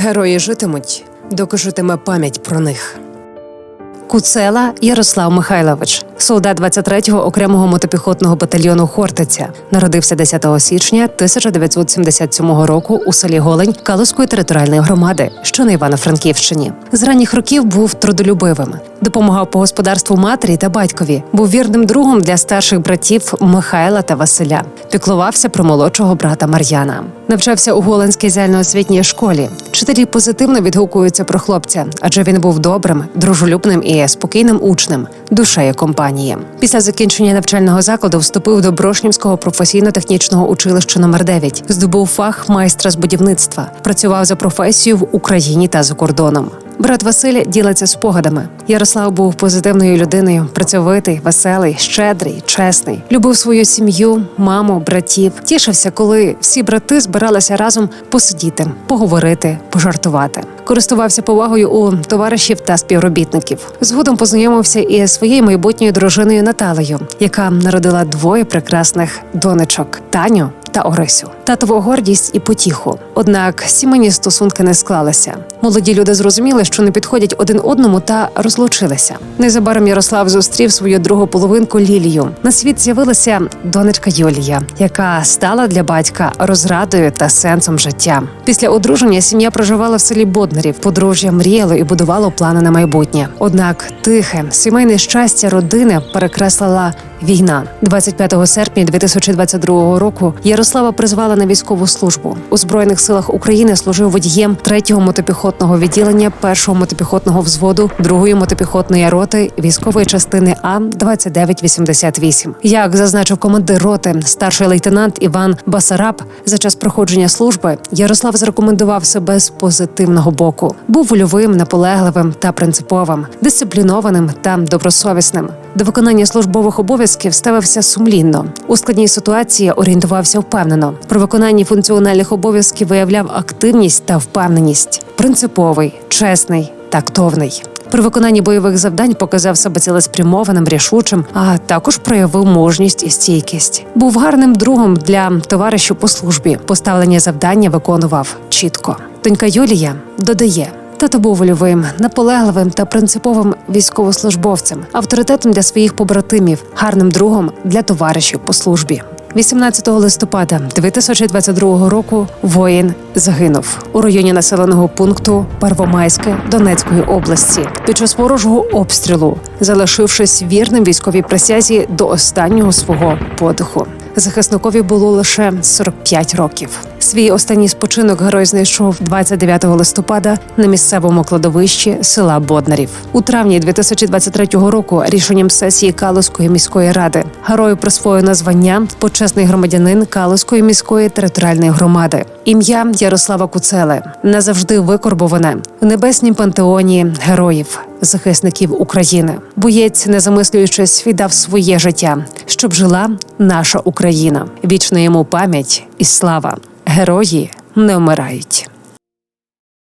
Герої житимуть, доки житиме пам'ять про них. Куцела Ярослав Михайлович, солдат 23-го окремого мотопіхотного батальйону Хортиця, народився 10 січня 1977 року у селі Голень Калузької територіальної громади, що на Івано-Франківщині. З ранніх років був трудолюбивим, допомагав по господарству матері та батькові, був вірним другом для старших братів Михайла та Василя. Піклувався про молодшого брата Мар'яна. Навчався у Голландській загальноосвітній школі. Вчителі позитивно відгукуються про хлопця, адже він був добрим, дружелюбним і спокійним учнем, душею компанії. Після закінчення навчального закладу вступив до Брошнівського професійно-технічного училища номер 9 здобув фах майстра з будівництва, працював за професією в Україні та за кордоном. Брат Василь ділиться спогадами. Ярослав був позитивною людиною, працьовитий, веселий, щедрий, чесний. Любив свою сім'ю, маму, братів. Тішився, коли всі брати збиралися разом посидіти, поговорити, пожартувати. Користувався повагою у товаришів та співробітників. Згодом познайомився із своєю майбутньою дружиною Наталею, яка народила двоє прекрасних донечок Таню та Орисю, татову гордість і потіху. Однак сімейні стосунки не склалися. Молоді люди зрозуміли, що не підходять один одному та розлучилися. Незабаром Ярослав зустрів свою другу половинку Лілію. На світ з'явилася донечка Юлія, яка стала для батька розрадою та сенсом життя. Після одруження сім'я проживала в селі Боднарів. Подружжя мріяло і будувало плани на майбутнє. Однак тихе сімейне щастя родини перекреслила Війна 25 серпня 2022 року Ярослава призвала на військову службу у збройних силах України. Служив водієм 3-го мотопіхотного відділення 1-го мотопіхотного взводу 2-ї мотопіхотної роти військової частини А 2988 Як зазначив командир роти, старший лейтенант Іван Басараб, за час проходження служби Ярослав зарекомендував себе з позитивного боку. Був вольовим, наполегливим та принциповим, дисциплінованим та добросовісним. До виконання службових обов'язків ставився сумлінно. У складній ситуації орієнтувався впевнено. При виконанні функціональних обов'язків виявляв активність та впевненість. Принциповий, чесний, тактовний. При виконанні бойових завдань показав себе цілеспрямованим, рішучим, а також проявив мужність і стійкість. Був гарним другом для товаришів по службі. Поставлені завдання виконував чітко. Донька Юлія додає. Тато був вольовим, наполегливим та принциповим військовослужбовцем, авторитетом для своїх побратимів, гарним другом для товаришів по службі. 18 листопада 2022 року воїн загинув у районі населеного пункту Первомайське Донецької області під час ворожого обстрілу, залишившись вірним військовій присязі до останнього свого подиху. Захисникові було лише 45 років. Свій останній спочинок герой знайшов 29 листопада на місцевому кладовищі села Боднарів. У травні 2023 року рішенням сесії Калузької міської ради герою присвоєно звання почесний громадянин Калузької міської територіальної громади. Ім'я Ярослава Куцели назавжди викорбоване в небеснім пантеоні героїв. Захисників України боєць, не замислюючись, віддав своє життя, щоб жила наша Україна. Вічна йому пам'ять і слава. Герої не вмирають.